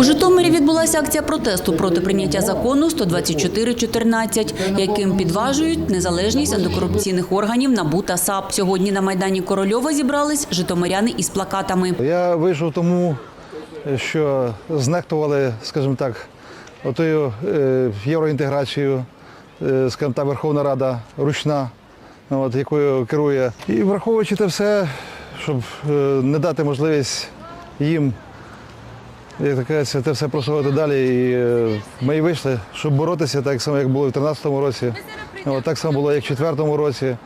У Житомирі відбулася акція протесту проти прийняття закону 124.14, яким підважують незалежність антикорупційних органів НАБУ та САП. Сьогодні на майдані Корольова зібрались житомиряни із плакатами. Я вийшов тому, що знехтували, скажімо так, отою е, євроінтеграцією, е, скажімо так, Верховна Рада ручна, от, якою керує. І враховуючи те все, щоб е, не дати можливість їм як так кажеться, це все просувати далі. І е, ми і вийшли, щоб боротися, так само, як було в 2013 році. От, так само було, як в 2004 році,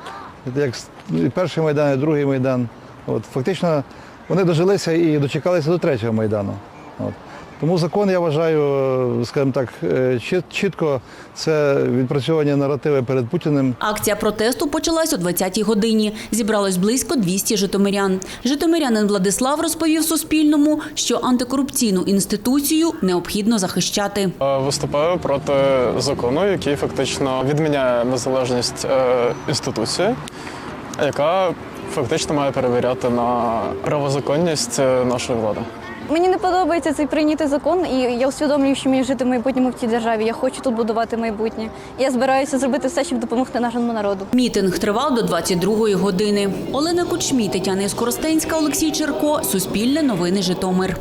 як і перший майдан, і другий майдан. От, фактично вони дожилися і дочекалися до третього майдану. От. Тому закон, я вважаю, скажімо так, е, чітко це відпрацьовані наративи перед Путіним. Акція протесту почалась о 20-й годині. Зібралось близько 200 житомирян. Житомирянин Владислав розповів Суспільному, що антикорупційну інституцію необхідно захищати. Е, Виступаю проти закону, який фактично відміняє незалежність е, інституції, яка фактично має перевіряти на правозаконність нашої влади. Мені не подобається цей прийнятий закон, і я усвідомлюю, що мені жити в майбутньому в цій державі. Я хочу тут будувати майбутнє. Я збираюся зробити все, щоб допомогти нашому народу. Мітинг тривав до 22-ї години. Олена Кучмі, Тетяна Скоростенська, Олексій Черко. Суспільне новини Житомир.